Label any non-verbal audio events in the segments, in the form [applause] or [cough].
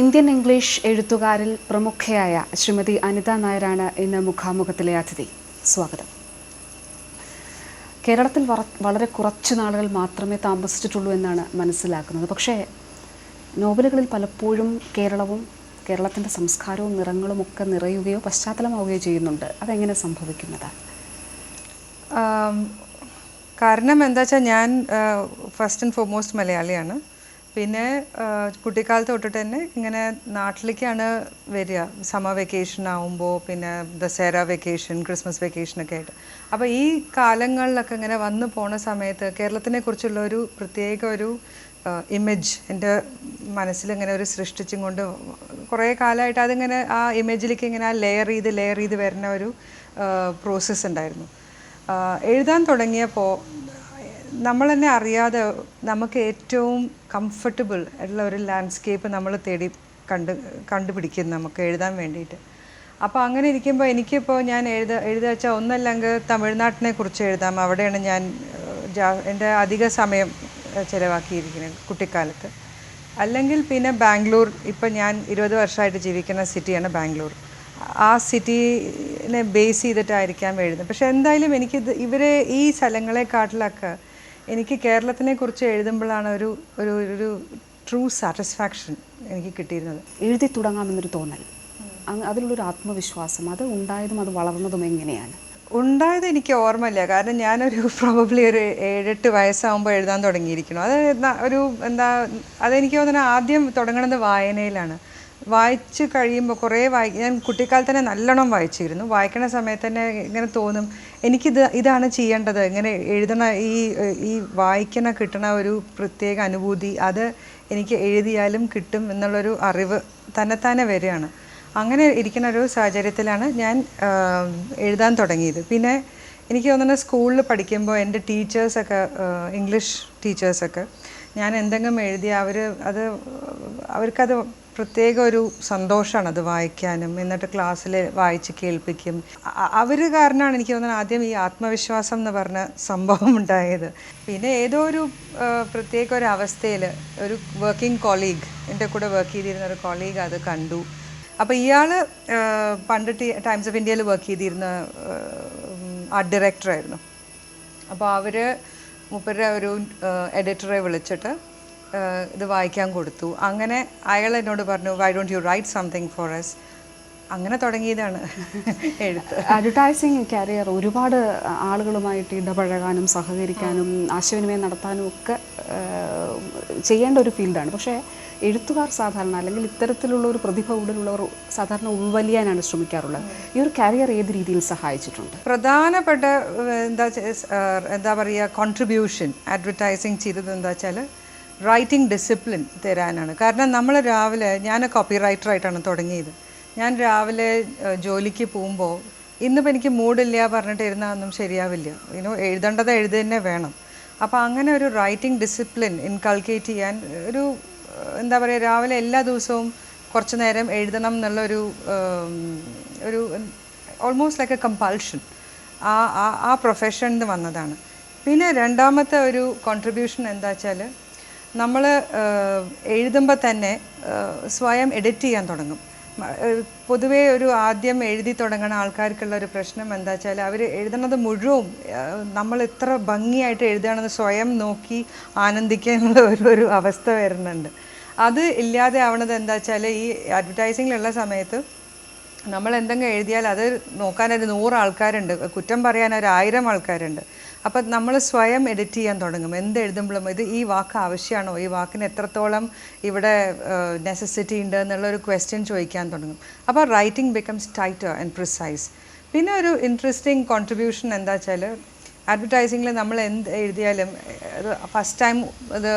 Indian English എഴുത്തുകാരിൽ പ്രമുഖയായ ശ്രീമതി അനിത നായരാണ് ഇന്ന് മുഖാമുഖത്തിലെ അതിഥി. സ്വാഗതം. കേരളത്തിൽ വളരെ കുറച്ച് നാളുകൾ മാത്രമേ താമസിച്ചിട്ടുള്ളൂ എന്നാണ് മനസ്സിലാക്കുന്നത്. പക്ഷേ നോവലുകളിൽ പലപ്പോഴും കേരളവും കേരളത്തിന്റെ സംസ്കാരവും നിറങ്ങളും ഒക്കെ നിറയുകയോ പശ്ചാത്തലമാവുകയോ ചെയ്യുന്നുണ്ട്. അതെങ്ങനെ സംഭവിക്കുന്നത്? കാരണം എന്താ വെച്ചാൽ ഞാൻ ഫസ്റ്റ് ആൻഡ് ഫോർമോസ്റ്റ് മലയാളിയാണ്. പിന്നെ കുട്ടിക്കാലത്ത് തൊട്ടിട്ട് തന്നെ ഇങ്ങനെ നാട്ടിലേക്കാണ് വരിക. സമ്മർ വെക്കേഷൻ ആവുമ്പോൾ പിന്നെ ദസേര വെക്കേഷൻ ക്രിസ്മസ് വെക്കേഷനൊക്കെ ആയിട്ട്. അപ്പോൾ ഈ കാലങ്ങളിലൊക്കെ ഇങ്ങനെ വന്നു പോണ സമയത്ത് കേരളത്തിനെ കുറിച്ചുള്ള ഒരു പ്രത്യേക ഒരു ഇമേജ് എന്റെ മനസ്സിൽ ഇങ്ങനെ ഒരു സൃഷ്ടിച്ചും കൊണ്ട് കുറേ കാലമായിട്ട് അതിങ്ങനെ ആ ഇമേജിലേക്ക് ഇങ്ങനെ ആ ലെയർ ചെയ്ത് ലെയർ ചെയ്ത് വരുന്ന ഒരു പ്രോസസ്സ് ഉണ്ടായിരുന്നു. എഴുതാൻ തുടങ്ങിയപ്പോൾ നമ്മൾ തന്നെ അറിയാതെ നമുക്ക് ഏറ്റവും കംഫർട്ടബിൾ ആയിട്ടുള്ള ഒരു ലാൻഡ്സ്കേപ്പ് നമ്മൾ തേടി കണ്ട് കണ്ടുപിടിക്കും നമുക്ക് എഴുതാൻ വേണ്ടിയിട്ട്. അപ്പോൾ അങ്ങനെ ഇരിക്കുമ്പോൾ എനിക്കിപ്പോൾ ഞാൻ എഴുത എഴുതുക വെച്ചാൽ ഒന്നല്ലെങ്കിൽ തമിഴ്നാട്ടിനെ കുറിച്ച് എഴുതാം. അവിടെയാണ് ഞാൻ എന്റെ അധിക സമയം ചിലവാക്കിയിരിക്കുന്നത് കുട്ടിക്കാലത്ത്. അല്ലെങ്കിൽ പിന്നെ ബാംഗ്ലൂർ ഇപ്പം ഞാൻ ഇരുപത് വർഷമായിട്ട് ജീവിക്കുന്ന സിറ്റിയാണ് ബാംഗ്ലൂർ. ആ സിറ്റിനെ ബേസ് ചെയ്തിട്ടായിരിക്കാം എഴുതുന്നത്. പക്ഷേ എന്തായാലും എനിക്കിത് ഇവരെ ഈ സ്ഥലങ്ങളെക്കാട്ടിലൊക്കെ എനിക്ക് കേരളത്തിനെ കുറിച്ച് എഴുതുമ്പോഴാണ് ഒരു ഒരു ഒരു ട്രൂ സാറ്റിസ്ഫാക്ഷൻ എനിക്ക് കിട്ടിയിരുന്നത്. എഴുതി തുടങ്ങാമെന്നൊരു തോന്നൽ. അതിലുള്ളൊരു ആത്മവിശ്വാസം അത് ഉണ്ടായതും അത് വളർന്നതും എങ്ങനെയാണ്? ഉണ്ടായത് എനിക്ക് ഓർമ്മയില്ല. കാരണം ഞാനൊരു [laughs] പ്രോബബ്ലി ഒരു ഏഴെട്ട് വയസ്സാകുമ്പോൾ എഴുതാൻ തുടങ്ങിയിരിക്കണം അത് ഒരു എന്താ അതെനിക്ക് തോന്നുന്നത് ആദ്യം തുടങ്ങണത് വായനയിലാണ്. വായിച്ച് കഴിയുമ്പോൾ കുറേ വായി ഞാൻ കുട്ടിക്കാലത്ത് തന്നെ നല്ലോണം വായിച്ചിരുന്നു. വായിക്കണ സമയത്ത് തന്നെ ഇങ്ങനെ തോന്നും എനിക്കിത് ഇതാണ് ചെയ്യേണ്ടത്. ഇങ്ങനെ എഴുതണ ഈ ഈ വായിക്കണ കിട്ടണ ഒരു പ്രത്യേക അനുഭൂതി അത് എനിക്ക് എഴുതിയാലും കിട്ടും എന്നുള്ളൊരു അറിവ് തന്നെത്താനെ വരികയാണ്. അങ്ങനെ ഇരിക്കുന്ന ഒരു സാഹചര്യത്തിലാണ് ഞാൻ എഴുതാൻ തുടങ്ങിയത്. പിന്നെ എനിക്ക് തോന്നുന്നത് സ്കൂളിൽ പഠിക്കുമ്പോൾ എന്റെ ടീച്ചേഴ്സൊക്കെ ഇംഗ്ലീഷ് ടീച്ചേഴ്സൊക്കെ ഞാൻ എന്തെങ്കിലും എഴുതി അവർ അത് അവർക്കത് പ്രത്യേക ഒരു സന്തോഷമാണ് അത് വായിക്കാനും എന്നിട്ട് ക്ലാസ്സിൽ വായിച്ച് കേൾപ്പിക്കും. അവർ കാരണമാണ് എനിക്ക് തോന്നുന്നത് ആദ്യം ഈ ആത്മവിശ്വാസം എന്ന് പറഞ്ഞ സംഭവം ഉണ്ടായത്. പിന്നെ ഏതോ ഒരു പ്രത്യേക ഒരു അവസ്ഥയിൽ ഒരു വർക്കിംഗ് കൊളീഗ് എന്റെ കൂടെ വർക്ക് ചെയ്തിരുന്ന ഒരു കൊളീഗ് അത് കണ്ടു. അപ്പോൾ ഇയാൾ പണ്ട് ടൈംസ് ഓഫ് ഇന്ത്യയിൽ വർക്ക് ചെയ്തിരുന്ന ആർട്ട് ഡയറക്ടറായിരുന്നു അപ്പോൾ അവർ മുപ്പരുടെ ഒരു എഡിറ്ററെ വിളിച്ചിട്ട് ഇത് വായിക്കാൻ കൊടുത്തു. അങ്ങനെ അയാൾ എന്നോട് പറഞ്ഞു why don't you write something for us അങ്ങനെ തുടങ്ങിയതാണ് [laughs] എഴുത്ത്. അഡ്വർടൈസിങ് കരിയർ ഒരുപാട് ആളുകളുമായിട്ട് ഇടപഴകാനും സഹകരിക്കാനും ആശയവിനിമയം നടത്താനും ഒക്കെ ചെയ്യേണ്ട ഒരു ഫീൽഡാണ്. പക്ഷേ എഴുത്തുകാർ സാധാരണ അല്ലെങ്കിൽ ഇത്തരത്തിലുള്ള ഒരു പ്രതിഭ ഉള്ളിലുള്ളവർ സാധാരണ ഉൾവലിയാനാണ് ശ്രമിക്കാറുള്ളത്. ഈ ഒരു കരിയർ ഏത് രീതിയിൽ സഹായിച്ചിട്ടുണ്ട്? പ്രധാനപ്പെട്ട എന്താ എന്താ പറയുക കോൺട്രിബ്യൂഷൻ അഡ്വർടൈസിങ് ചെയ്തത് എന്താ വെച്ചാൽ റൈറ്റിംഗ് ഡിസിപ്ലിൻ തരാനാണ്. കാരണം നമ്മൾ രാവിലെ ഞാൻ കോപ്പി റൈറ്ററായിട്ടാണ് തുടങ്ങിയത്. ഞാൻ രാവിലെ ജോലിക്ക് പോകുമ്പോൾ ഇന്നിപ്പോൾ എനിക്ക് മൂഡില്ല പറഞ്ഞിട്ട് ഇരുന്നാന്നും ശരിയാവില്ല. ഇനോ എഴുതേണ്ടത് എഴുതി തന്നെ വേണം. അപ്പോൾ അങ്ങനെ ഒരു റൈറ്റിംഗ് ഡിസിപ്ലിൻ ഇൻകൾക്കേറ്റ് ചെയ്യാൻ ഒരു എന്താ പറയുക രാവിലെ എല്ലാ ദിവസവും കുറച്ച് നേരം എഴുതണം എന്നുള്ളൊരു ഒരു ഒരു ഓൾമോസ്റ്റ് ലൈക്ക് എ കമ്പൾഷൻ ആ ആ ആ പ്രൊഫഷനിൽ നിന്ന് വന്നതാണ്. പിന്നെ രണ്ടാമത്തെ ഒരു കോൺട്രിബ്യൂഷൻ എന്താ വെച്ചാൽ നമ്മൾ എഴുതുമ്പോൾ തന്നെ സ്വയം എഡിറ്റ് ചെയ്യാൻ തുടങ്ങും. പൊതുവേ ഒരു ആദ്യം എഴുതി തുടങ്ങുന്ന ആൾക്കാർക്കുള്ള ഒരു പ്രശ്നം എന്താ വെച്ചാൽ അവർ എഴുതുന്നത് മുഴുവൻ നമ്മൾ ഇത്ര ഭംഗിയായിട്ട് എഴുതുകയാണെന്ന് സ്വയം നോക്കി ആനന്ദിക്കാനുള്ള [laughs] ഒരു ഒരു അവസ്ഥ വരുന്നുണ്ട്. അത് ഇല്ലാതെ ആവണത് എന്താ വെച്ചാൽ ഈ അഡ്വർടൈസിങ്ങിലുള്ള സമയത്ത് നമ്മൾ എന്തെങ്കിലും എഴുതിയാൽ അത് നോക്കാൻ ഒരു നൂറ് ആൾക്കാരുണ്ട്. കുറ്റം പറയാൻ ഒരു ആയിരം ആൾക്കാരുണ്ട്. അപ്പം നമ്മൾ സ്വയം എഡിറ്റ് ചെയ്യാൻ തുടങ്ങും. എന്ത് എഴുതുമ്പോഴും ഇത് ഈ വാക്ക് ആവശ്യമാണോ ഈ വാക്കിന് എത്രത്തോളം ഇവിടെ നെസസിറ്റി ഉണ്ട് എന്നുള്ളൊരു ക്വസ്റ്റ്യൻ ചോദിക്കാൻ തുടങ്ങും. അപ്പോൾ writing becomes tighter and precise പിന്നെ ഒരു ഇൻട്രസ്റ്റിംഗ് കോൺട്രിബ്യൂഷൻ എന്താ വെച്ചാൽ അഡ്വർടൈസിങ്ങിൽ നമ്മൾ എന്ത് എഴുതിയാലും ഫസ്റ്റ് ടൈം ഇത്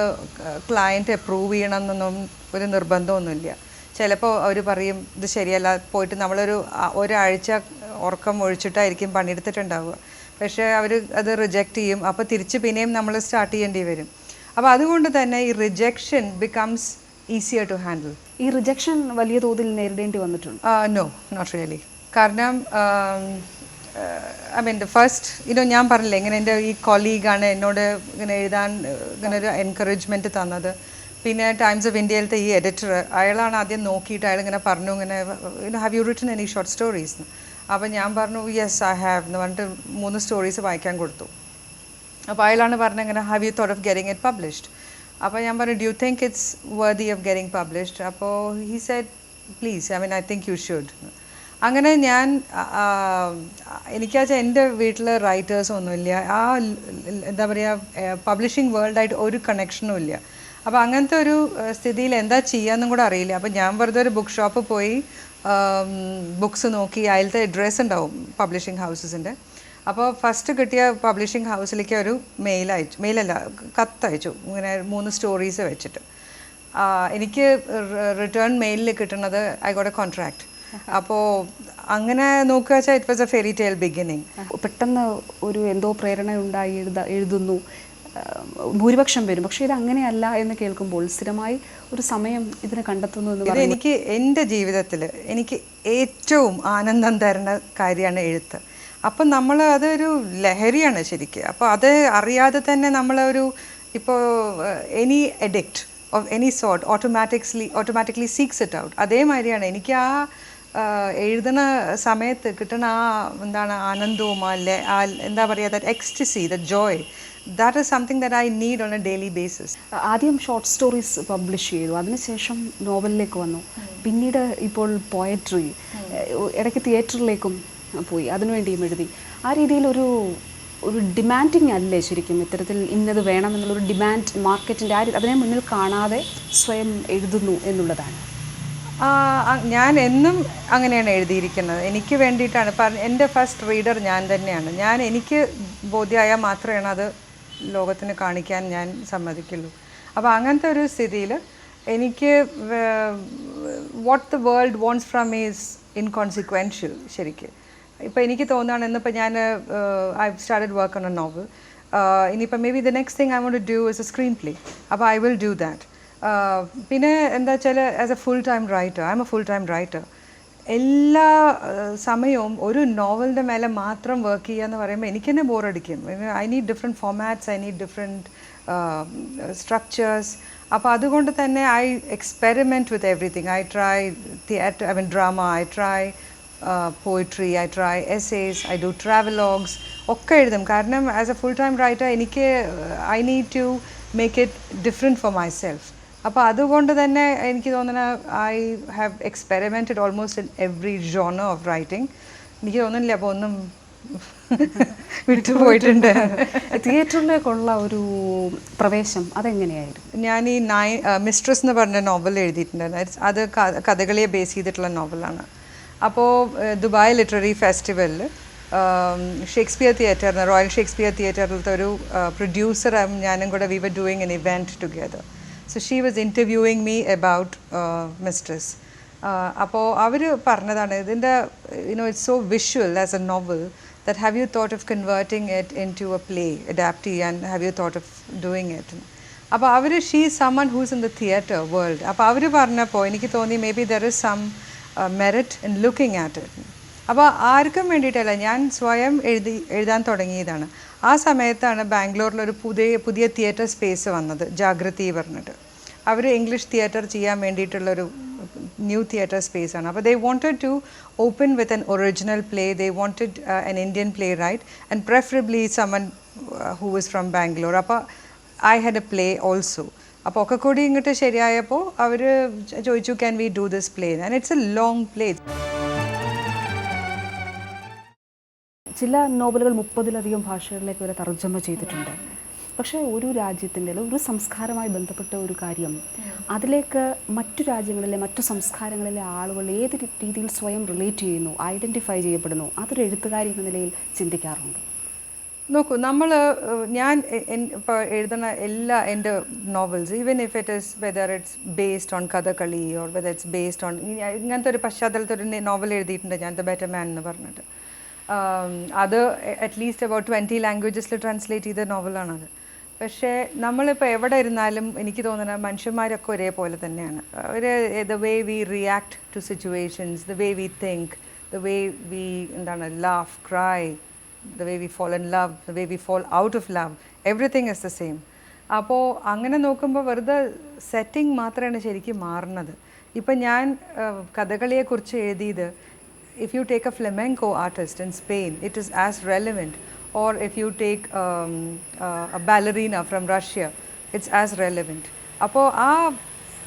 ക്ലയന്റ് അപ്രൂവ് ചെയ്യണം എന്നൊന്നും ഒരു നിർബന്ധമൊന്നുമില്ല. ചിലപ്പോൾ അവർ പറയും ഇത് ശരിയല്ല പോയിട്ട് നമ്മളൊരു ഒരാഴ്ച ഉറക്കം ഒഴിച്ചിട്ടായിരിക്കും പണിയെടുത്തിട്ടുണ്ടാവുക. പക്ഷേ അവർ അത് റിജക്റ്റ് ചെയ്യും. അപ്പോൾ തിരിച്ച് പിന്നെയും നമ്മൾ സ്റ്റാർട്ട് ചെയ്യേണ്ടി വരും. അപ്പോൾ അതുകൊണ്ട് തന്നെ ഈ rejection becomes easier to handle ഈ റിജക്ഷൻ വലിയ തോതിൽ നേരിടേണ്ടി വന്നിട്ടുണ്ട്. നോ നോട്ട് റിയലി കാരണം I mean first you know ഞാൻ പറഞ്ഞില്ലേ ഇങ്ങനെ എന്റെ ഈ കൊളീഗാണ് എന്നോട് ഇങ്ങനെ എഴുതാൻ ഇങ്ങനെ ഒരു എൻകറേജ്മെന്റ് തന്നത്. പിന്നെ ടൈംസ് ഓഫ് ഇന്ത്യയിലത്തെ ഈ എഡിറ്റർ അയാളാണ് ആദ്യം നോക്കിയിട്ട് അയാൾ ഇങ്ങനെ പറഞ്ഞു ഇങ്ങനെ have you written any short stories അപ്പോൾ ഞാൻ പറഞ്ഞു യെസ് ഐ ഹാവ് എന്ന് പറഞ്ഞിട്ട് മൂന്ന് സ്റ്റോറീസ് വായിക്കാൻ കൊടുത്തു. അപ്പോൾ അയാളാണ് പറഞ്ഞത് ഇങ്ങനെ have you thought of getting it published അപ്പോൾ ഞാൻ പറഞ്ഞു do you think it's worthy of getting published അപ്പോൾ he said please I mean I think you should അങ്ങനെ ഞാൻ എനിക്കാച്ചാൽ എന്റെ വീട്ടിൽ റൈറ്റേഴ്സ് ഒന്നുമില്ല. ആ എന്താ പറയുക പബ്ലിഷിംഗ് വേൾഡായിട്ട് ഒരു കണക്ഷനും ഇല്ല. അപ്പോൾ അങ്ങനത്തെ ഒരു സ്ഥിതിയിൽ എന്താ ചെയ്യാന്നും കൂടെ അറിയില്ല. അപ്പോൾ ഞാൻ വെറുതെ ഒരു ബുക്ക് ഷോപ്പ് പോയി ബുക്ക്സ് നോക്കി അതിലത്തെ അഡ്രസ്സ് ഉണ്ടാവും പബ്ലിഷിംഗ് ഹൗസസിന്റെ അപ്പോൾ ഫസ്റ്റ് കിട്ടിയ പബ്ലിഷിംഗ് ഹൗസിലേക്ക് ഒരു മെയിൽ അയച്ചു. മെയിലല്ല കത്ത് അയച്ചു ഇങ്ങനെ മൂന്ന് സ്റ്റോറീസ് വെച്ചിട്ട്. എനിക്ക് റിട്ടേൺ മെയിലിൽ കിട്ടുന്നത് ഐ ഗോട്ട് എ കോൺട്രാക്ട് അപ്പോൾ അങ്ങനെ നോക്കുക വെച്ചാൽ it was a fairy tale beginning പെട്ടെന്ന് ഒരു എന്തോ പ്രേരണ ഉണ്ടായി എഴുത എഴുതുന്നു. ഭൂരിപക്ഷം വരും പക്ഷേ ഇത് അങ്ങനെയല്ല എന്ന് കേൾക്കുമ്പോൾ സ്ഥിരമായി ഒരു സമയം ഇതിനെ കണ്ടെത്തുന്നു എന്ന് പറയുന്നത് എനിക്ക് എന്റെ ജീവിതത്തിൽ എനിക്ക് ഏറ്റവും ആനന്ദം തരുന്ന കാര്യമാണ് എഴുത്ത്. അപ്പം നമ്മൾ അതൊരു ലഹരിയാണ് ശരിക്കും. അപ്പോൾ അത് അറിയാതെ തന്നെ നമ്മളൊരു ഇപ്പോൾ any addict of any sort automatically automatically seeks it out അതേമാതിരിയാണ് എനിക്ക് ആ എഴുതുന്ന സമയത്ത് കിട്ടുന്ന ആ എന്താണ് ആനന്ദവും ആ ആ എന്താ പറയുക that ecstasy the joy that is something that I need on a daily basis ആദ്യം ഷോർട്ട് സ്റ്റോറീസ് പബ്ലിഷ് ചെയ്തു. അതിനുശേഷം നോവലിലേക്ക് വന്നു. പിന്നീട് ഇപ്പോൾ പോയട്രി ഇടയ്ക്ക് തിയേറ്ററിലേക്കും പോയി. അതിനുവേണ്ടിയും എഴുതി. ആ രീതിയിൽ ഒരു ഒരു ഡിമാൻഡിങ് അല്ലേ ശരിക്കും? ഇത്തരത്തിൽ ഇന്നത് വേണമെന്നുള്ളൊരു ഡിമാൻഡ് മാർക്കറ്റിന്റെ ആ അതിനെ മുന്നിൽ കാണാതെ സ്വയം എഴുതുന്നു എന്നുള്ളതാണ്. ഞാൻ എന്നും അങ്ങനെയാണ് എഴുതിയിരിക്കുന്നത്. എനിക്ക് വേണ്ടിയിട്ടാണ്. പറഞ്ഞ എന്റെ ഫസ്റ്റ് റീഡർ ഞാൻ തന്നെയാണ്. ഞാൻ എനിക്ക് ബോധ്യമായാൽ മാത്രമാണ് അത് ലോകത്തിന് കാണിക്കാൻ ഞാൻ സമ്മതിക്കുള്ളൂ. അപ്പോൾ അങ്ങനത്തെ ഒരു സ്ഥിതിയിൽ എനിക്ക് what the world wants from is inconsequential ശരിക്ക്. ഇപ്പോൾ എനിക്ക് തോന്നുകയാണ് ഇന്നിപ്പോൾ ഞാൻ I started work on a novel ഇനിയിപ്പോൾ maybe the next thing I want do is a screenplay അപ്പോൾ ഐ വിൽ ഡു ദാറ്റ് പിന്നെ എന്താ വെച്ചാൽ as a full time writer I'm a full time writer എല്ലാ സമയവും ഒരു നോവലിന്റെ മേലെ മാത്രം വർക്ക് ചെയ്യുക എന്ന് പറയുമ്പോൾ എനിക്ക് തന്നെ ബോറടിക്കും I need different formats I need different structures അപ്പോൾ അതുകൊണ്ട് തന്നെ I experiment with everything I try theatre I mean drama I try poetry I try essays I do travelogues ഒക്കെ എഴുതും. കാരണം as a full time writer എനിക്ക് I need to make it different for myself അപ്പോൾ അതുകൊണ്ട് തന്നെ എനിക്ക് തോന്നുന്ന I have experimented almost in every genre of writing എനിക്ക് തോന്നുന്നില്ല അപ്പോൾ ഒന്നും [laughs] വിട്ടുപോയിട്ടുണ്ട്. [laughs] തിയേറ്ററിലേക്കുള്ള ഒരു പ്രവേശം അതെങ്ങനെയായിരുന്നു? ഞാൻ ഈ നൈ മിസ്ട്രസ് എന്ന് പറഞ്ഞ നോവൽ എഴുതിയിട്ടുണ്ടായിരുന്നു. അത് കഥകളിയെ ബേസ് ചെയ്തിട്ടുള്ള നോവലാണ് അപ്പോൾ ദുബായ് ലിറ്റററി ഫെസ്റ്റിവലിൽ ഷേക്സ്പിയർ തിയേറ്ററിന് റോയൽ ഷേക്സ്പിയർ തിയേറ്ററിലത്തെ ഒരു പ്രൊഡ്യൂസറും ഞാനും കൂടെ we were doing an event together so she was interviewing me about Mistress അപ്പോൾ അവർ പറഞ്ഞതാണ് ഇതിന്റെ you know it's so visual as a novel that have you thought of converting it into a play adapt ചെയ്യാൻ have you thought of doing it അപ്പോൾ അവർ she someone who's in the theatre world അപ്പോൾ അവർ പറഞ്ഞപ്പോൾ എനിക്ക് തോന്നി maybe there is some merit in looking at it അപ്പോൾ ആർക്കും വേണ്ടിയിട്ടല്ല ഞാൻ സ്വയം എഴുതി എഴുതാൻ തുടങ്ങിയതാണ്. ആ സമയത്താണ് ബാംഗ്ലൂരിൽ ഒരു പുതിയ പുതിയ തിയേറ്റർ സ്പേസ് വന്നത് ജാഗ്രതി പറഞ്ഞിട്ട്. അവർ ഇംഗ്ലീഷ് തിയേറ്റർ ചെയ്യാൻ വേണ്ടിയിട്ടുള്ളൊരു ന്യൂ തിയേറ്റർ സ്പേസ് ആണ്. അപ്പോൾ they wanted to open with an original play they wanted an Indian playwright and preferably someone who is from Bangalore അപ്പോൾ I had a play also അപ്പോൾ ഒക്കെ കൂടി ഇങ്ങോട്ട് ശരിയായപ്പോൾ അവർ ചോദിച്ചു can we do this play and it's a long play ചില നോവലുകൾ മുപ്പതിലധികം ഭാഷകളിലേക്ക് വരെ തർജമ ചെയ്തിട്ടുണ്ട്. പക്ഷേ ഒരു രാജ്യത്തിന്റെ ഒരു സംസ്കാരമായി ബന്ധപ്പെട്ട ഒരു കാര്യം. അതിലേക്ക് മറ്റു രാജ്യങ്ങളിലെ മറ്റു സംസ്കാരങ്ങളിലെ ആളുകൾ ഏത് രീതിയിൽ സ്വയം റിലേറ്റ് ചെയ്യുന്നു ഐഡന്റിഫൈ ചെയ്യപ്പെടുന്നു അതൊരു എഴുത്തുകാരി എന്ന നിലയിൽ ചിന്തിക്കാറുണ്ട്? നോക്കൂ നമ്മൾ ഞാൻ ഇപ്പോൾ എഴുതുന്ന എല്ലാ എന്റെ novels even if it is whether it's based on Kathakali or whether it's based on ഇങ്ങനത്തെ ഒരു പശ്ചാത്തലത്തിൽ ഒരു നോവൽ എഴുതിയിട്ടുണ്ട് ഞാൻ ദ ബെറ്റർ മാൻ എന്ന് പറഞ്ഞിട്ട്. അത് അറ്റ്ലീസ്റ്റ് അബൌട്ട് ട്വന്റി ലാംഗ്വേജസിൽ ട്രാൻസ്ലേറ്റ് ചെയ്ത നോവലാണത് പക്ഷേ നമ്മളിപ്പോൾ എവിടെ ഇരുന്നാലും എനിക്ക് തോന്നുന്ന മനുഷ്യന്മാരൊക്കെ ഒരേപോലെ തന്നെയാണ്. ഒരു the way we react to situations the way we think the way we എന്താണ് laugh cry the way we fall in love the way we fall out of love everything is the same അപ്പോൾ അങ്ങനെ നോക്കുമ്പോൾ വെറുതെ setting മാത്രമാണ് ശരിക്കും മാറുന്നത്. ഇപ്പം ഞാൻ കഥകളിയെക്കുറിച്ച് എഴുതിയത് if you take a flamenco artist in Spain, it is as relevant. Or if you take um, uh, a ballerina from Russia, it's as relevant. അപ്പോൾ ആ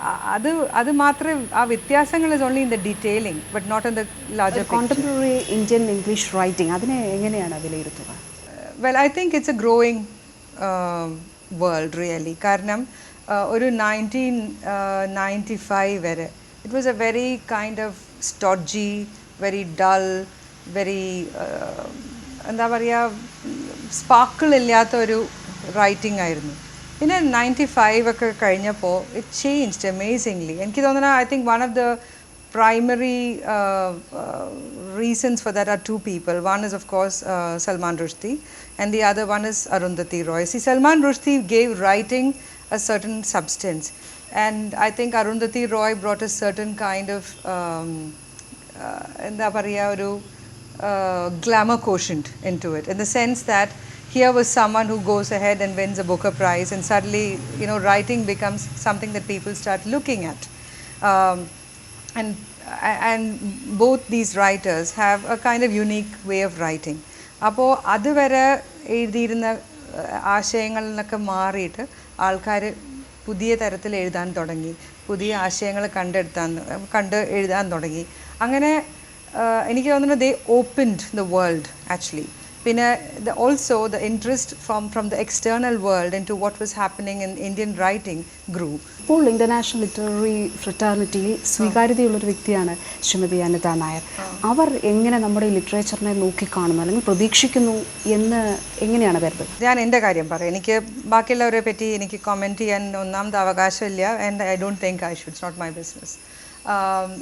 ആ- അത് അത് മാത്രമേ ആ വ്യത്യാസങ്ങൾ is only in the detailing but not in the larger contemporary Indian English writing അതിനെ എങ്ങനെയാണ് വിലയിരുത്തുക well I think it's a growing world really കാരണം uh, ഒരു നയന്റീൻ നയന്റി ഫൈവ് വരെ it was a very kind of stodgy very dull very uh, എന്താ പറയുക sparkle ഇല്ലാത്ത ഒരു റൈറ്റിംഗ് ആയിരുന്നു പിന്നെ നയൻറ്റി ഫൈവ് ഒക്കെ കഴിഞ്ഞപ്പോൾ ഇറ്റ് ചേഞ്ച്ഡ് അമേസിംഗ്ലി എനിക്ക് തോന്നുന്നത് I think one of the primary uh, uh, reasons for that are two people. One is, of course, uh, Salman Rushdie, and the other one is Arundhati Roy. See, Salman Rushdie gave writing a certain substance, and I think Arundhati Roy brought a certain kind of um, uh, എന്താ പറയുക ഒരു glamour quotient into it, in the sense that here was someone who goes ahead and wins a Booker Prize, and suddenly, you know, writing becomes something that people start looking at. Um, and and both these writers have a kind of unique way of writing അപ്പോൾ അതുവരെ എഴുതിയിരുന്ന ആശയങ്ങളിൽ നിന്നൊക്കെ മാറിയിട്ട് ആൾക്കാർ പുതിയ തരത്തിൽ എഴുതാൻ തുടങ്ങി പുതിയ ആശയങ്ങൾ കണ്ടെടുത്താൻ കണ്ട് എഴുതാൻ തുടങ്ങി അങ്ങനെ എനിക്ക് തോന്നുന്നു they opened the world actually പിന്നെ the also the interest from from the external world into what was happening in Indian writing grew ഇപ്പോൾ ഇന്റർനാഷണൽ ലിറ്റററി ഫ്രറ്റേണിറ്റിയിൽ സ്വീകാര്യതയുള്ളൊരു വ്യക്തിയാണ് ശ്രീമതി അനിത നായർ. അവർ എങ്ങനെ നമ്മുടെ ഈ ലിറ്ററേച്ചറിനെ നോക്കിക്കാണുന്നു അല്ലെങ്കിൽ പ്രതീക്ഷിക്കുന്നു എന്ന് എങ്ങനെയാണ് കരുതുന്നത് ഞാൻ എന്റെ കാര്യം പറയാം. എനിക്ക് ബാക്കിയുള്ളവരെ പറ്റി എനിക്ക് കമന്റ് ചെയ്യാൻ ഒന്നാമത് അവകാശമില്ല and I don't think I should not my business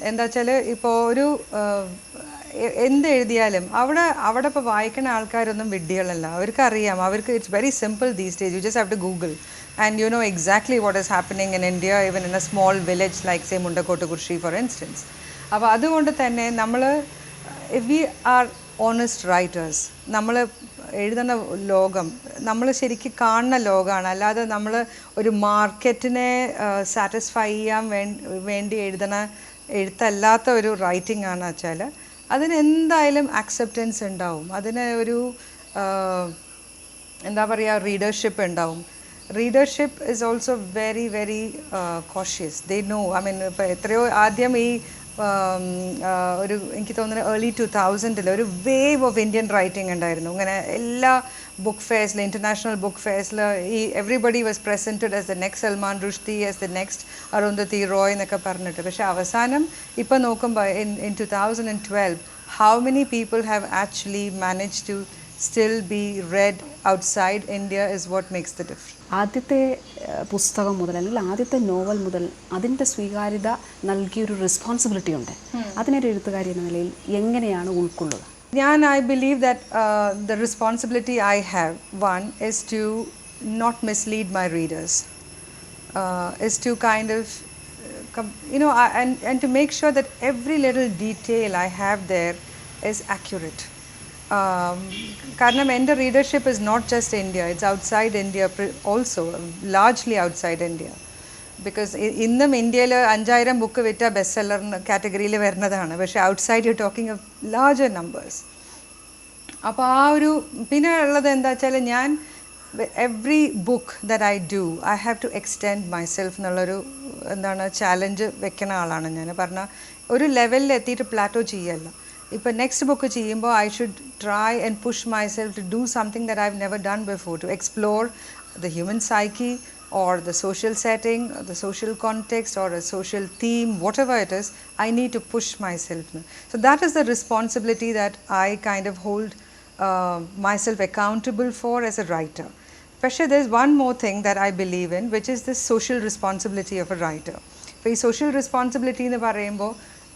എന്താ വെച്ചാൽ ഇപ്പോൾ ഒരു എന്ത് എഴുതിയാലും അവിടെ അവിടെ ഇപ്പോൾ വായിക്കുന്ന ആൾക്കാരൊന്നും വിഡ്ഢികളല്ല. അവർക്ക് അറിയാം അവർക്ക് it's very simple these stage you just have to Google and you know exactly what is happening in India even in a small village like say Mundakkottukurissi for instance അപ്പോൾ അതുകൊണ്ട് തന്നെ നമ്മൾ വി ആർ ഓണസ്റ്റ് റൈറ്റേഴ്സ് നമ്മൾ എഴുതുന്ന ലോകം നമ്മൾ ശരിക്കും കാണുന്ന ലോകമാണ് അല്ലാതെ നമ്മൾ ഒരു മാർക്കറ്റിനെ സാറ്റിസ്ഫൈ ചെയ്യാൻ വേണ്ടി വേണ്ടി എഴുതണ എഴുത്തല്ലാത്ത ഒരു റൈറ്റിംഗ് ആണെന്ന് വെച്ചാൽ അതിന് എന്തായാലും അക്സെപ്റ്റൻസ് ഉണ്ടാവും. അതിന് ഒരു എന്താ പറയുക റീഡർഷിപ്പ് ഉണ്ടാവും. Readership is also very very cautious they know I mean ഇപ്പോൾ എത്രയോ ആദ്യം ഈ ഒരു എനിക്ക് തോന്നുന്നു ഏർലി ടു തൗസൻഡിൽ ഒരു വേവ് ഓഫ് ഇന്ത്യൻ റൈറ്റിംഗ് ഉണ്ടായിരുന്നു ഇങ്ങനെ എല്ലാ ബുക്ക് ഫെയർസിൽ ഇന്റർനാഷണൽ ബുക്ക് ഫെയർസിൽ ഈ everybody was presented as the next Salman Rushdie as the next Arundhati Roy എന്നൊക്കെ പറഞ്ഞിട്ട് പക്ഷേ അവസാനം ഇപ്പം നോക്കുമ്പോൾ in in two thousand and twelve how many people have actually manage to still be read outside India is what makes the difference. ആദ്യത്തെ പുസ്തകം മുതൽ അല്ലെങ്കിൽ ആദ്യത്തെ നോവൽ മുതൽ അതിന്റെ സ്വീകാര്യത നൽകിയൊരു റെസ്പോൺസിബിലിറ്റി ഉണ്ട്. അതിനൊരു എഴുത്തുകാരി എന്ന നിലയിൽ എങ്ങനെയാണ് ഉൾക്കൊള്ളുക? ഞാൻ I believe that the responsibility I have one is to not mislead my readers is to kind of you know and to make sure that every little detail I have there is accurate Um, കാരണം എന്റെ readership is not just India it's outside India also largely outside India because ഇന്നും ഇന്ത്യയിൽ അഞ്ചായിരം book വിറ്റ best seller കാറ്റഗറിയിൽ വരുന്നതാണ്. പക്ഷേ outside you talking of larger numbers അപ്പോൾ ആ ഒരു പിന്നെ ഉള്ളത് എന്താ വെച്ചാൽ ഞാൻ every book that I do I have to extend myself എന്നുള്ളൊരു എന്താണ് ചാലഞ്ച് വെക്കുന്ന ആളാണ് ഞാൻ. പറഞ്ഞാൽ ഒരു ലെവലിൽ എത്തിയിട്ട് പ്ലാറ്റോ ചെയ്യല്ല. ഇപ്പോൾ നെക്സ്റ്റ് ബുക്ക് ചെയ്യുമ്പോൾ I should try and push myself to do something that I have never done before to explore the human psyche or the social setting, or the social context, or a social theme, whatever it is, I need to push myself. So that is the responsibility that I kind of hold uh, myself accountable for as a writer. Especially, there's one more thing that I believe in, which is the social responsibility of a writer. ഇപ്പോൾ ഈ social responsibility എന്ന് പറയുമ്പോൾ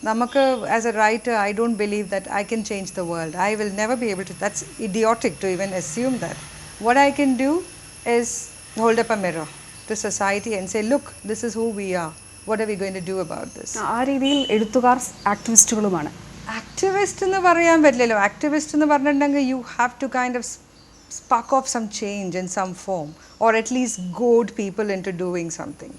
നമുക്ക് as a writer I don't believe that I can change the world I will never be able to that's idiotic to even assume that what I can do is hold up a mirror to society and say, look, this is who we are. What are we going to do about this? ആ രീതിയിൽ എഴുത്തുകാർ ആക്ടിവിസ്റ്റുകളുമാണ് activist എന്ന് പറയാൻ പറ്റില്ലല്ലോ activist എന്ന് പറഞ്ഞിട്ടുണ്ടെങ്കിൽ you have to kind of spark off some change in some form or at least goad people into doing something.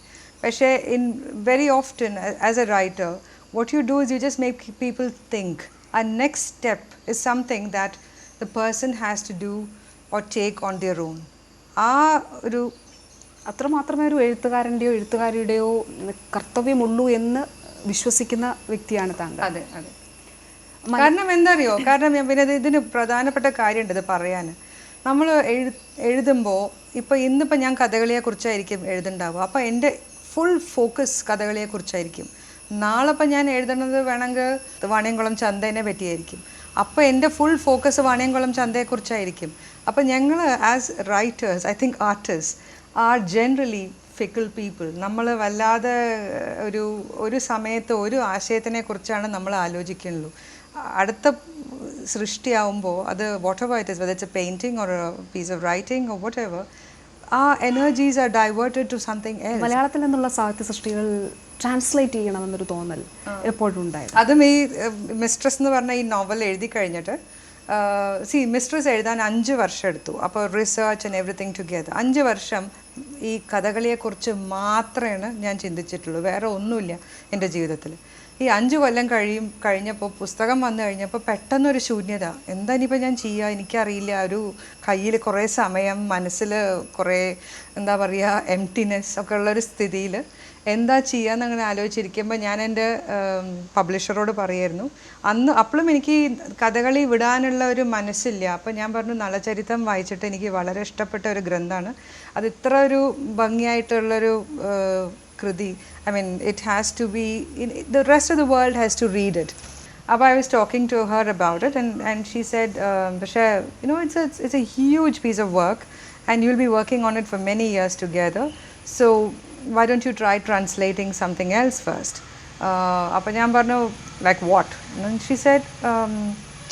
പക്ഷേ in very often a- as a writer, what you do is you just make people think. A next step is something that the person has to do or take on their own. ആ ഒരു അത്രമാത്രമേ ഒരു എഴുത്തുകാരന്റെയോ എഴുത്തുകാരിയുടെയോ കർത്തവ്യമുള്ളൂ എന്ന് വിശ്വസിക്കുന്ന വ്യക്തിയാണ് താങ്കൾ. അതെ അതെ. കാരണം എന്താറിയോ കാരണം ഞാൻ പിന്നെ ഇതിന് പ്രധാനപ്പെട്ട കാര്യമുണ്ട് ഇത് പറയാൻ. നമ്മൾ എഴു എഴുതുമ്പോൾ ഇപ്പോൾ ഇന്നിപ്പോൾ ഞാൻ കഥകളിയെക്കുറിച്ചായിരിക്കും എഴുതുണ്ടാവുക. അപ്പോൾ എന്റെ ഫുൾ ഫോക്കസ് കഥകളിയെക്കുറിച്ചായിരിക്കും. നാളെ അപ്പം ഞാൻ എഴുതണത് വേണമെങ്കിൽ വാണിയംകുളം ചന്തേനെ പറ്റിയായിരിക്കും. അപ്പോൾ എന്റെ ഫുൾ ഫോക്കസ് വാണിയംകുളം ചന്തയെക്കുറിച്ചായിരിക്കും അപ്പം ഞങ്ങൾ as writers I think artist are generally fickle people നമ്മൾ വല്ലാതെ ഒരു ഒരു സമയത്ത് ഒരു ആശയത്തിനെ കുറിച്ചാണ് നമ്മൾ ആലോചിക്കുന്നുള്ളൂ. അടുത്ത സൃഷ്ടിയാവുമ്പോൾ അത് whatever it is whether it's a painting or piece of writing or whatever ആ energies are diverted to something മലയാളത്തിൽ നിന്നുള്ള സാഹിത്യ സൃഷ്ടികൾ ട്രാൻസ്ലേറ്റ് ചെയ്യണമെന്നൊരു തോന്നൽ എപ്പോഴും ഉണ്ടായിരുന്നു. അതും ഈ മിസ്ട്രസ് എന്ന് പറഞ്ഞ ഈ നോവൽ എഴുതി കഴിഞ്ഞിട്ട് സി മിസ്ട്രസ് എഴുതാൻ അഞ്ച് വർഷം എടുത്തു. അപ്പോൾ റിസർച്ച് ആൻഡ് എവറിത്തിങ് ടുഗെദർ അഞ്ച് വർഷം ഈ കഥകളിയെക്കുറിച്ച് മാത്രമാണ് ഞാൻ ചിന്തിച്ചിട്ടുള്ളൂ. വേറെ ഒന്നുമില്ല എന്റെ ജീവിതത്തിൽ. ഈ അഞ്ച് കൊല്ലം കഴിയും കഴിഞ്ഞപ്പോൾ പുസ്തകം വന്നു കഴിഞ്ഞപ്പോൾ പെട്ടെന്നൊരു ശൂന്യത. എന്താ ഇനിയിപ്പോൾ ഞാൻ ചെയ്യുക? എനിക്കറിയില്ല. ഒരു കയ്യിൽ കുറേ സമയം മനസ്സിൽ കുറേ എന്താ പറയുക എംറ്റിനെസ് ഒക്കെ ഉള്ളൊരു സ്ഥിതിയിൽ എന്താ ചെയ്യാന്ന് അങ്ങനെ ആലോചിച്ചിരിക്കുമ്പോൾ ഞാൻ എന്റെ പബ്ലിഷറോട് പറയായിരുന്നു. അന്ന് അപ്പോഴും എനിക്ക് കഥകളി വിടാനുള്ള ഒരു മനസ്സില്ല. അപ്പോൾ ഞാൻ പറഞ്ഞു നളചരിത്രം വായിച്ചിട്ട് എനിക്ക് വളരെ ഇഷ്ടപ്പെട്ട ഒരു ഗ്രന്ഥമാണ് അത് ഇത്ര ഒരു ഭംഗിയായിട്ടുള്ളൊരു കൃതി. I mean it has to be the rest of the world has to read it അപ്പോൾ I was talking to her about it and and she said പക്ഷേ you know it's it's a huge piece of work and you will be working on it for many years together why don't you try translating something else first? Uh, അപ്പോൾ ഞാൻ പറഞ്ഞു like what she said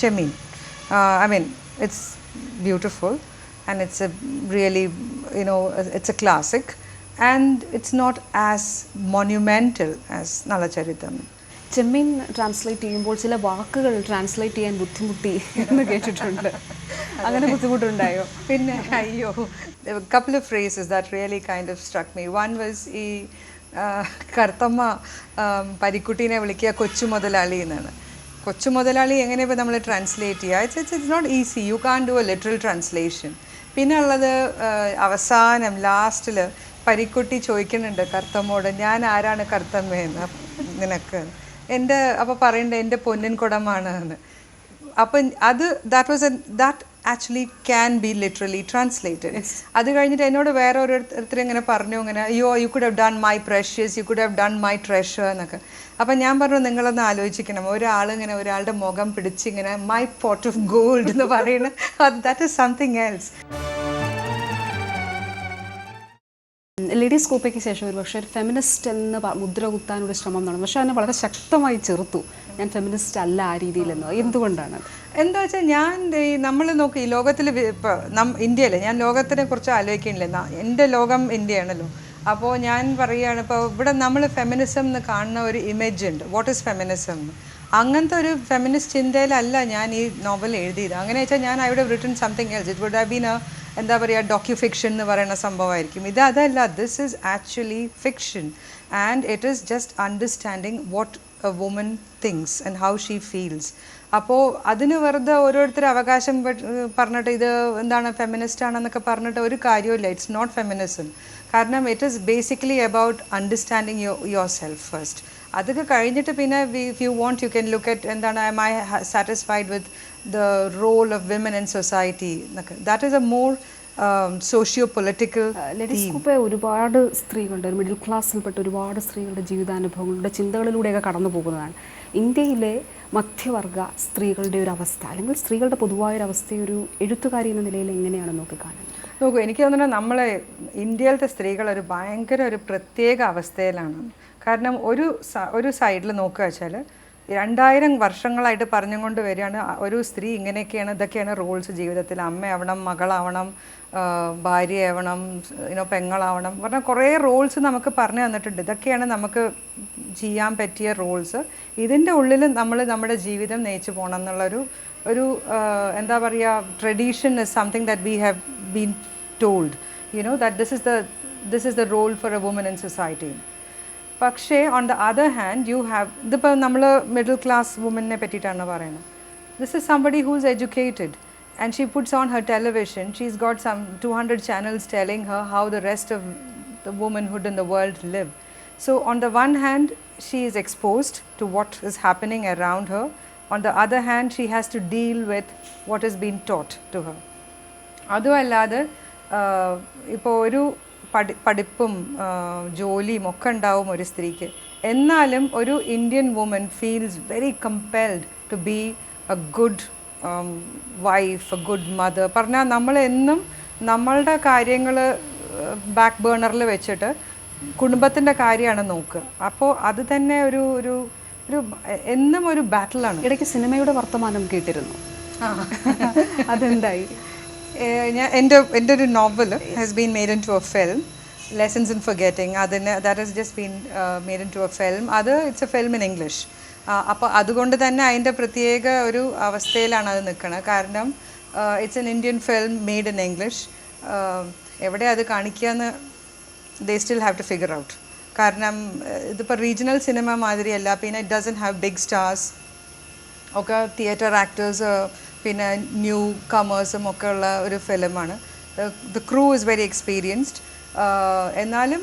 Chemmeen. I mean it's beautiful and it's a really you know it's a classic and it's not as monumental as Nalacharitham Chemmeen translate ചെയ്യുമ്പോൾ ചില വാക്കുകൾ translate ചെയ്യാൻ ബുദ്ധിമുട്ടി എന്ന് കേട്ടിട്ടുണ്ട്. അങ്ങനെ ബുദ്ധിമുട്ടുണ്ടായോ? പിന്നെ അയ്യോ. Couple of phrases that really kind of struck me one was ഈ കറുത്തമ്മ പരിക്കുട്ടീനെ വിളിക്കുക കൊച്ചു മുതലാളി എന്നാണ്. കൊച്ചു മുതലാളി എങ്ങനെ ഇപ്പോൾ നമ്മൾ ട്രാൻസ്ലേറ്റ് ചെയ്യുക? It's it's it's not easy you can do a literal translation പിന്നെ ഉള്ളത് അവസാനം ലാസ്റ്റിൽ പരിക്കുട്ടി ചോദിക്കുന്നുണ്ട് കറുത്തമ്മോട് ഞാൻ ആരാണ് കറുത്തമ്മയെന്ന്? നിനക്ക്. എന്റെ അപ്പോൾ പറയണ്ടേ എന്റെ പൊന്നിൻ കുടമാണ് എന്ന് അപ്പം അത് that was that actually can be literally translated അത് കഴിഞ്ഞിട്ട് എന്നോട് വേറെ ഓരോരുത്തർ ഇങ്ങനെ പറഞ്ഞു ഇങ്ങനെ you you could have done my precious you could have done my treasure എന്നൊക്കെ. അപ്പം ഞാൻ പറഞ്ഞു നിങ്ങളൊന്ന് ആലോചിക്കണം. ഒരാൾ ഇങ്ങനെ ഒരാളുടെ മുഖം പിടിച്ച് ഇങ്ങനെ മൈ പോട്ട് ഓഫ് ഗോൾഡ് എന്ന് പറയുന്നത് that is something else ladies കൂപ്പയ്ക്ക് ശേഷം ഒരു പക്ഷേ ഒരു ഫെമിനിസ്റ്റ് എന്ന് മുദ്ര കുത്താനൊരു ശ്രമം നടന്നു. പക്ഷേ അതിനെ വളരെ ശക്തമായി ചെറുത്തു. ഞാൻ ഫെമിനിസ്റ്റ് അല്ല ആ രീതിയിലെന്നോ. എന്തുകൊണ്ടാണ് എന്താ വെച്ചാൽ ഞാൻ ഈ നമ്മൾ നോക്കി ലോകത്തിൽ ഇപ്പോൾ നം ഞാൻ ലോകത്തിനെ കുറിച്ച് ആലോചിക്കണില്ല എന്റെ ലോകം ഇന്ത്യയാണല്ലോ. അപ്പോൾ ഞാൻ പറയുകയാണ് ഇപ്പോൾ ഇവിടെ നമ്മൾ ഫെമിനിസം എന്ന് കാണുന്ന ഒരു ഇമേജ് ഉണ്ട്. വാട്ട് ഈസ് ഫെമിനിസം അങ്ങനത്തെ ഒരു ഫെമിനിസ്റ്റ് ചിന്തയിലല്ല ഞാൻ ഈ നോവൽ എഴുതിയത്. അങ്ങനെ വെച്ചാൽ ഞാൻ I would something else it would have been എന്താ പറയുക ഡോക്യു ഫിക്ഷൻ എന്ന് പറയുന്ന സംഭവമായിരിക്കും. ഇത് അതല്ല this is actually fiction and it is just understanding what a woman thinks and how she feels അപ്പോൾ അതിന് വെറുതെ ഓരോരുത്തർ അവകാശം പറഞ്ഞിട്ട് ഇത് എന്താണ് ഫെമിനിസ്റ്റ് ആണെന്നൊക്കെ പറഞ്ഞിട്ട് ഒരു കാര്യമില്ല ഇറ്റ്സ് നോട്ട് ഫെമിനിസം കാരണം it is basically about understanding yourself first അതൊക്കെ കഴിഞ്ഞിട്ട് പിന്നെ if you want you can look at എന്താണ് I my satisfied with the role of women in society എന്നൊക്കെ. That is a more socio political ladies coupe ഒരുപാട് സ്ത്രീകളുടെ middle ക്ലാസ്സിൽപ്പെട്ട ഒരുപാട് സ്ത്രീകളുടെ ജീവിതാനുഭവങ്ങളുടെ ചിന്തകളിലൂടെയൊക്കെ കടന്നു പോകുന്നതാണ്. ഇന്ത്യയിലെ മധ്യവർഗ സ്ത്രീകളുടെ ഒരു അവസ്ഥ അല്ലെങ്കിൽ സ്ത്രീകളുടെ പൊതുവായ ഒരു അവസ്ഥയെ ഒരു എഴുത്തുകാരി എന്ന നിലയിൽ എങ്ങനെയാണ് നോക്കി കാണുന്നത്? നോക്കൂ എനിക്ക് തോന്നുന്നത് നമ്മളെ ഇന്ത്യയിലത്തെ സ്ത്രീകൾ ഒരു ഭയങ്കര ഒരു പ്രത്യേക അവസ്ഥയിലാണ്. കാരണം ഒരു ഒരു സൈഡിൽ നോക്കുക വെച്ചാൽ രണ്ടായിരം വർഷങ്ങളായിട്ട് പറഞ്ഞുകൊണ്ട് വരികയാണ്. ഒരു സ്ത്രീ ഇങ്ങനെയൊക്കെയാണ് ഇതൊക്കെയാണ് റൂൾസ് ജീവിതത്തിൽ അമ്മയാവണം മകളാവണം ഭാര്യയാവണം ഇനോ പെങ്ങളാവണം. പറഞ്ഞാൽ കുറേ റോൾസ് നമുക്ക് പറഞ്ഞു തന്നിട്ടുണ്ട്. ഇതൊക്കെയാണ് നമുക്ക് ചെയ്യാൻ പറ്റിയ റോൾസ്. ഇതിന്റെ ഉള്ളിൽ നമ്മൾ നമ്മുടെ ജീവിതം നയിച്ചു പോകണം എന്നുള്ളൊരു ഒരു എന്താ പറയുക tradition is something that we have been told you know that this is the this is the role for a woman in society പക്ഷേ on the other hand you have ഇതിപ്പോൾ നമ്മൾ മിഡിൽ ക്ലാസ് വുമനെ പറ്റിയിട്ടാണ് പറയുന്നത് this is somebody who's educated and she puts on her television. She's got some 200 channels telling her how the rest of the womanhood in the world live. So, on the one hand, she is exposed to what is happening around her. On the other hand, she has to deal with what has been taught to her. അതുമല്ലാതെ ഇപ്പോൾ ഒരു പഠി പഠിപ്പും ജോലിയും ഒക്കെ ഉണ്ടാവും ഒരു സ്ത്രീക്ക്. എന്നാലും ഒരു Indian woman feels very compelled to be a good wife a good mother പറഞ്ഞാൽ നമ്മളെന്നും നമ്മളുടെ കാര്യങ്ങൾ ബാക്ക് ബേണറിൽ വെച്ചിട്ട് കുടുംബത്തിന്റെ കാര്യമാണ് നോക്കുക. അപ്പോൾ അത് തന്നെ ഒരു ഒരു ഒരു എന്നും ഒരു ബാറ്റിലാണ് ഇടയ്ക്ക് സിനിമയുടെ വർത്തമാനം കേട്ടിരുന്നു. [laughs] അതെന്തായി? എന്റെ എന്റെ ഒരു novel has been made into a film lessons in forgetting അതിന് that has just been made into a film അത് it's a film in English അപ്പോൾ അതുകൊണ്ട് തന്നെ അതിന്റെ പ്രത്യേക ഒരു അവസ്ഥയിലാണ് അത് നിൽക്കുന്നത് കാരണം it's an Indian film made in English എവിടെ അത് കാണിക്കുകയെന്ന് they still have to figure out കാരണം ഇതിപ്പോൾ റീജിയണൽ സിനിമ മാതിരിയല്ല പിന്നെ it doesn't have big stars ഒക്കെ തിയേറ്റർ ആക്ടേഴ്സ് പിന്നെ ന്യൂ കമേഴ്സും ഒക്കെ ഉള്ള ഒരു ഫിലിമാണ് the crew is very experienced എന്നാലും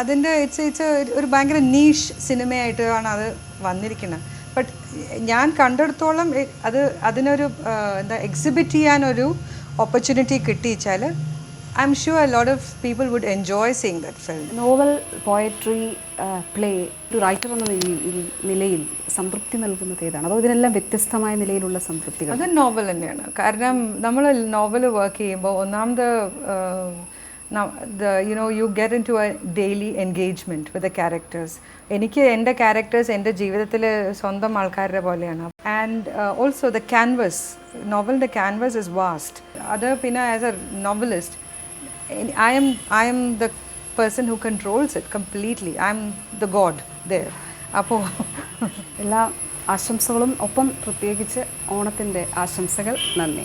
അതിന്റെ ഇറ്റ്സ് ഇറ്റ്സ് ഒരു ഭയങ്കര നീഷ് സിനിമയായിട്ടാണ് അത് വന്നിരിക്കുന്നത്. ബട്ട് ഞാൻ കണ്ടെടുത്തോളം അത് അതിനൊരു എന്താ എക്സിബിറ്റ് ചെയ്യാനൊരു opportunity കിട്ടിച്ചാൽ I'm sure lot of people would enjoy seeing that film novel poetry play ഒരു റൈറ്റർ എന്ന നിലയിൽ സംതൃപ്തി നൽകുന്നത് ഏതാണ്? അതോ ഇതിനെല്ലാം വ്യത്യസ്തമായ നിലയിലുള്ള സംതൃപ്തികൾ? അത് നോവൽ തന്നെയാണ്. കാരണം നമ്മൾ നോവൽ വർക്ക് ചെയ്യുമ്പോൾ ഒന്നാമത് you know you get into a daily engagement with the characters എനിക്ക് എന്റെ ക്യാരക്ടേഴ്സ് എന്റെ ജീവിതത്തിൽ സ്വന്തം ആൾക്കാരുടെ പോലെയാണ്. ആൻഡ് ഓൾസോ ദ ക്യാൻവസ് നോവലിന്റെ ക്യാൻവസ് ഇസ് വാസ്റ്റ് അത് പിന്നെ as a novelist I'm I'm the person who controls it completely I'm the god there അപ്പോൾ എല്ലാ ആശംസകളും ഒപ്പം പ്രത്യേകിച്ച് ഓണത്തിന്റെ ആശംസകൾ നന്ദി.